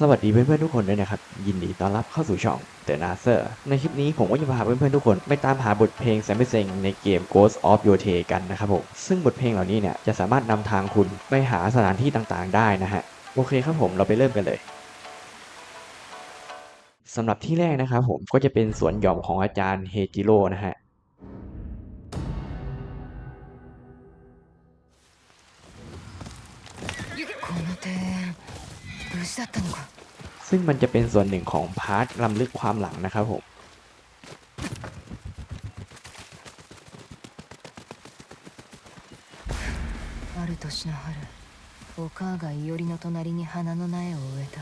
สวัสดีเพื่อนๆทุกคนด้วยนะครับ ยินดีต้อนรับเข้าสู่ช่อง The n a s e r ในคลิปนี้ผมก็จะพาเพื่อนๆทุกคนไปตามหาบทเพลงแซมเป n งในเกม Ghost of y o t e กันนะครับผม ซึ่งบทเพลงเหล่านี้เนี่ยจะสามารถนำทางคุณไปหาสถานที่ต่างๆได้นะฮะ โอเคครับผมเราไปเริ่มกันเลยสำหรับที่แรกนะครับผมก็จะเป็นสวนหย่อมของอาจารย์เฮจิโร่นะฮะ この庭園無事だったのか ซึ่งมันจะเป็นส่วนหนึ่งของพาร์ทลำลึกความหลังนะครับผม ある年の春お母がいおりの隣に花の苗を植えた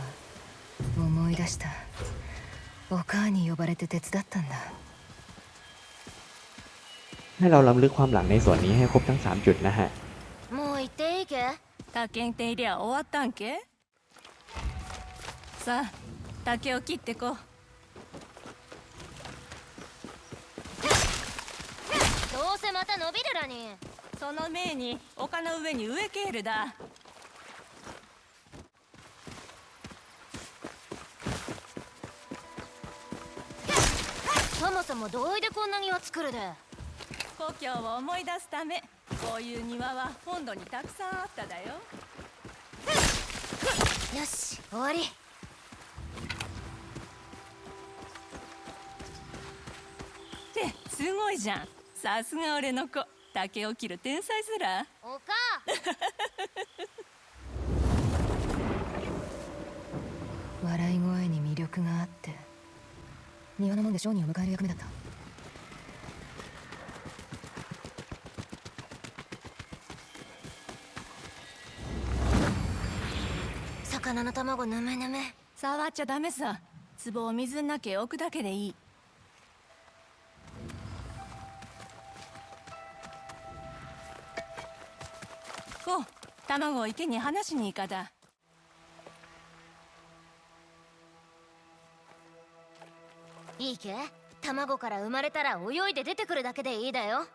思い出したお母に呼ばれて手伝ったんだ ให้เราลำลึกความหลังในส่วนนี้ให้ครบทั้ง 3 จุดนะฮะ もう行っていいけ竹手入れは終わったんけ さあ竹を切ってこどうせまた伸びるらに。その前に丘の上に植えケールだ。そもそも同意でこんな庭作るで。故郷を思い出すためこういう庭は本土にたくさんあっただよ。よし終わりすごいじゃん。さすが俺の子。竹を切る天才すら。おか。笑い声に魅力があって庭の門で商人を迎える役目だった。魚の卵ぬめぬめ。触っちゃダメさ。壺を水の中へ置くだけでいい卵を池に放しに行かだいいけ卵から生まれたら泳いで出てくるだけでいいだよ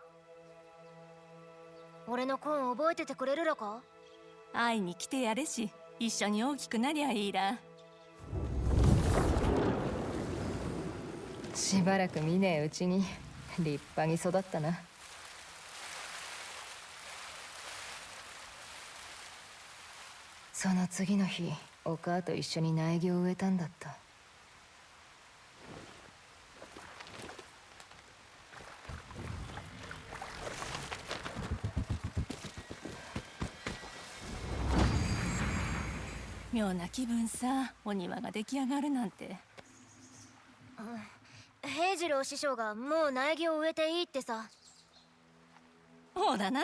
俺の子を覚えててくれるらか会いに来てやれし一緒に大きくなりゃいいらしばらく見ねえうちに立派に育ったなその次の日お母と一緒に苗木を植えたんだった。妙な気分さお庭が出来上がるなんて。平次郎師匠がもう苗木を植えていいってさ。そうだな。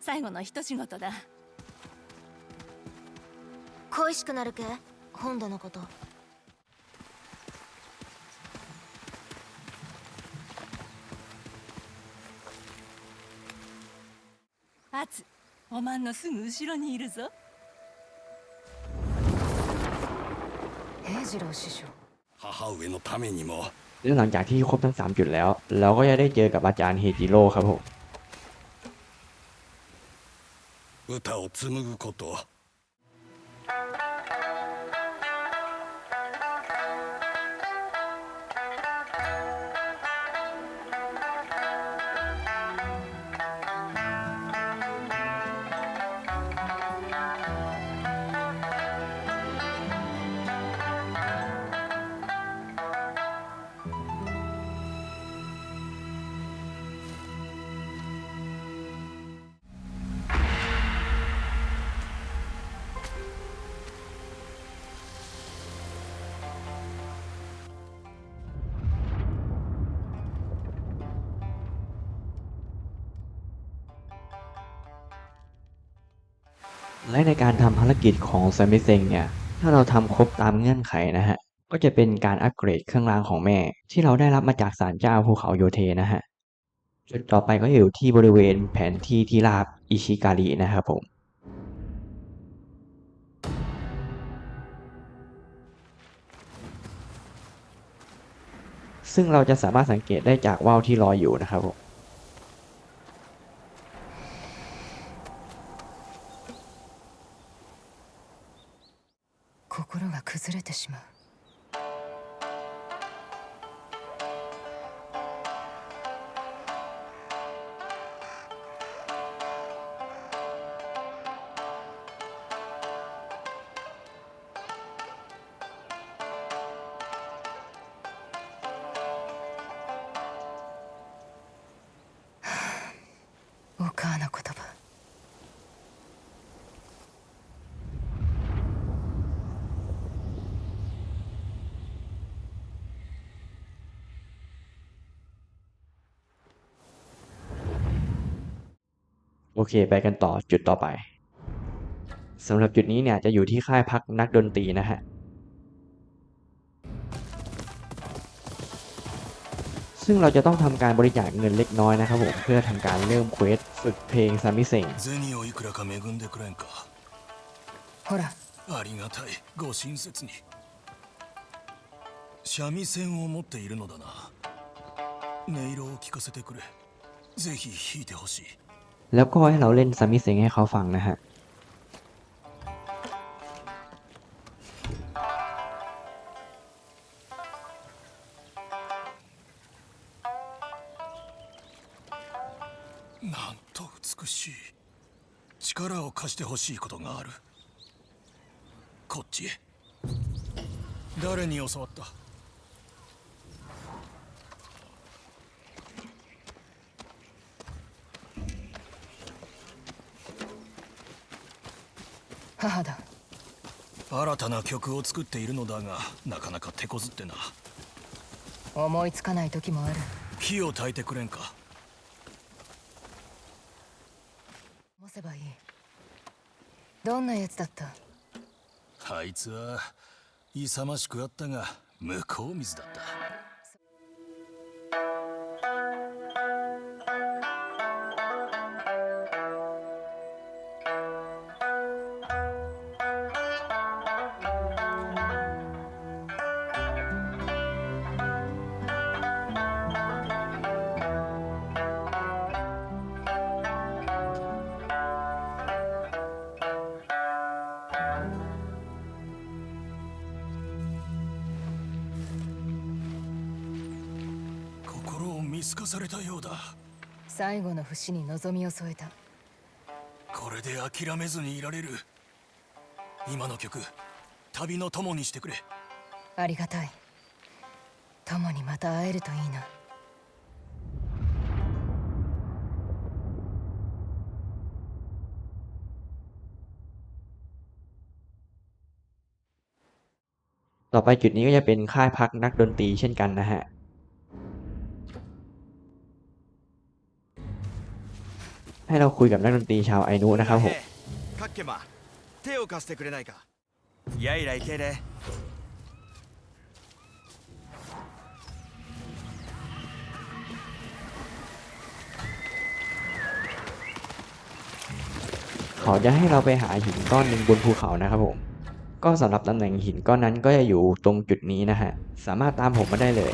最後の一仕事だ恋しくなるけ本土のことアツおまんのすぐ後ろにいるぞ平次郎師匠母上のためにも และหลังจากที่ครบทั้ง 3 จุดแล้ว เราก็จะได้เจอกับอาจารย์เฮจิโร่ครับผม 歌を紡ぐこと และในการทำภารกิจของแซมมิเซงเนี่ย ถ้าเราทำครบตามเงื่อนไขนะฮะ ก็จะเป็นการอัปเกรดเครื่องรางของแม่ ที่เราได้รับมาจากศาลเจ้าภูเขาโยเทนะฮะ จุดต่อไปก็อยู่ที่บริเวณแผนที่ที่ราบอิชิการินะครับผมซึ่งเราจะสามารถสังเกตได้จากว่าวที่ลอยอยู่นะครับผม 心が崩れてしまう。お母の言葉 อเค ไปกันต่อจุดต่อไปสำหรับจุดนี้เนี่ยจะอยู่ที่ค่ายพักนักดนตรีนะฮะ ซึ่งเราจะต้องทำการบริจาคเงินเล็กน้อยนะครับผม เพื่อทำการเริ่มเควสฝึกเพลงซามิเซง 銭をいくらか恵んでくれんかほらありがたいご親切に三味線を持っているのだな音色を聞かせてくれぜひ弾いてほしい แล้วก็ให้เราเล่นซามิเซงให้เขาฟังนะฮะ なんと美しい力を貸してほしいことがあるこっちへ誰に教わった 母だ。新たな曲を作っているのだがなかなか手こずってな。思いつかない時もある。火を焚いてくれんか。もせばいい。どんなやつだった？あいつは勇ましくあったが向こう水だった透かされたようだ最後の節に望みを添えたこれで諦めずにいられる今の曲旅の友にしてくれありがたい友にまた会えるといいな ต่อไปจุดนี้ก็จะเป็นค่ายพักนักดนตรีเช่นกันนะฮะ ให้เราคุยกับนักดนตรีชาวไอนุนะครับผม カッケマ手を貸してくれないかやいらいけれ เขาจะให้เราไปหาหินก้อนหนึ่งบนภูเขานะครับผม ก็สำหรับตำแหน่งหินก้อนนั้นก็จะอยู่ตรงจุดนี้นะฮะ สามารถตามผมมาได้เลย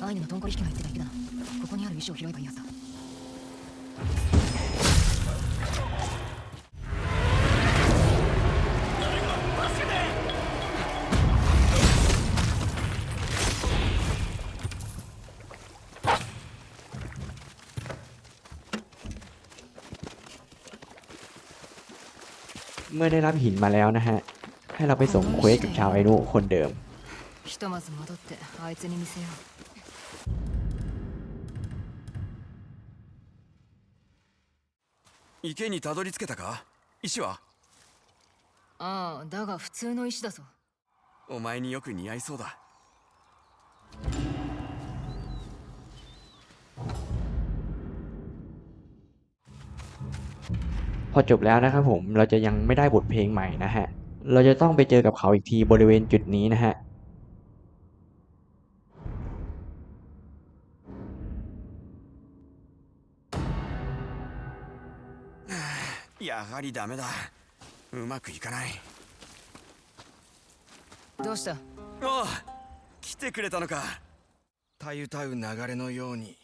アイヌのトンコリ引きが言ってた池だここにある石を拾えばいいやつだเมื่อได้รับหินมาแล้วนะฮะ ให้เราไปส่งเควสกับชาวไอนุคนเดิม ひとまず戻ってあいつに見せよう 池にたどり着けたか石は ああだが普通の石だぞお前によく似合いそうだ พอจบแล้วนะครับผมเราจะยังไม่ได้บทเพลงใหม่นะฮะ เราจะต้องไปเจอกับเขาอีกทีบริเวณจุดนี้นะฮะ やはりダメだ。うまくいかない。どうした？おう来てくれたのか。たゆたう流れのように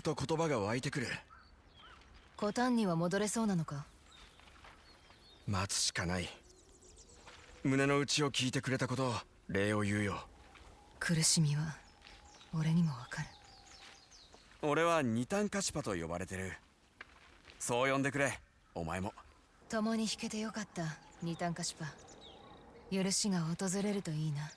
くと言葉が湧いてくる。コタンには戻れそうなのか？待つしかない。胸の内を聞いてくれたことを礼を言うよ。苦しみは俺にもわかる。俺は二タンカシパと呼ばれてる。そう呼んでくれ。お前も。共に弾けてよかった二タンカシパ。許しが訪れるといいな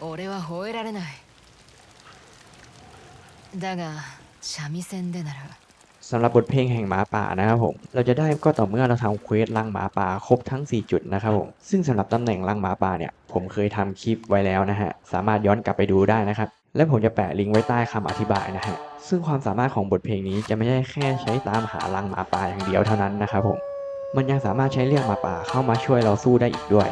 俺は吠えられないだが三味線でなら สำหรับบทเพลงแห่งหมาป่านะครับผม เราจะได้ก็ต่อเมื่อเราทำเควสลังหมาป่าครบทั้ง 4 จุดนะครับผม ซึ่งสำหรับตำแหน่งลังหมาป่าเนี่ย ผมเคยทำคลิปไว้แล้วนะฮะ สามารถย้อนกลับไปดูได้นะครับ และผมจะแปะลิงก์ไว้ใต้คำอธิบายนะฮะ ซึ่งความสามารถของบทเพลงนี้จะไม่ใช่แค่ใช้ตามหาลังหมาป่าอย่างเดียวเท่านั้นนะครับผม มันยังสามารถใช้เรียกหมาป่าเข้ามาช่วยเราสู้ได้อีกด้วย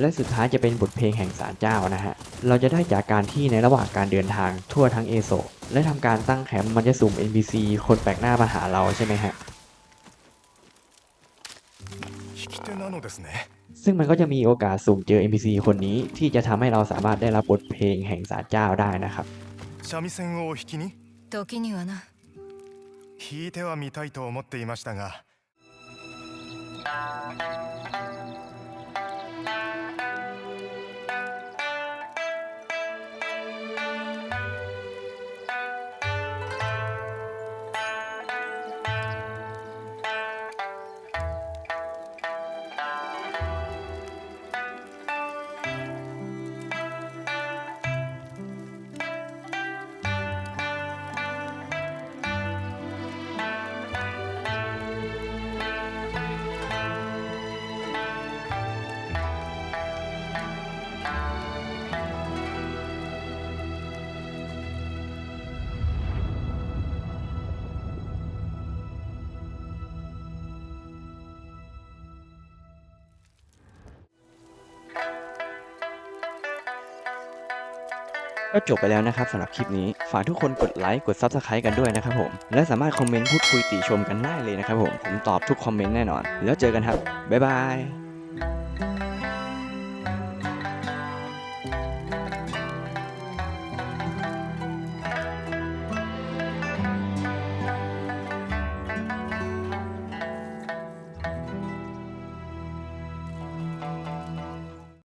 และสุดท้ายจะเป็นบทเพลงแห่งศาลเจ้านะฮะ เราจะได้จากการที่ในระหว่างการเดินทางทั่วทั้งเอโซและทำการตั้งแคมป์มันจะสุ่ม NPC คนแปลกหน้ามาหาเราใช่ไหมฮะ 引き手なのですね ซึ่งมันก็จะมีโอกาสสุ่มเจอ NPC คนนี้ที่จะทำให้เราสามารถได้รับบทเพลงแห่งศาลเจ้าได้นะครับ 三味線をお弾きに時にはな弾いてはみたいと思っていましたが ก็จบไปแล้วนะครับสำหรับคลิปนี้ ฝากทุกคนกดไลค์กด Subscribe กันด้วยนะครับผม และสามารถคอมเมนต์พูดคุยติชมกันได้เลยนะครับผม ผมตอบทุกคอมเมนต์แน่นอน แล้วเจอกันครับ บ๊ายบาย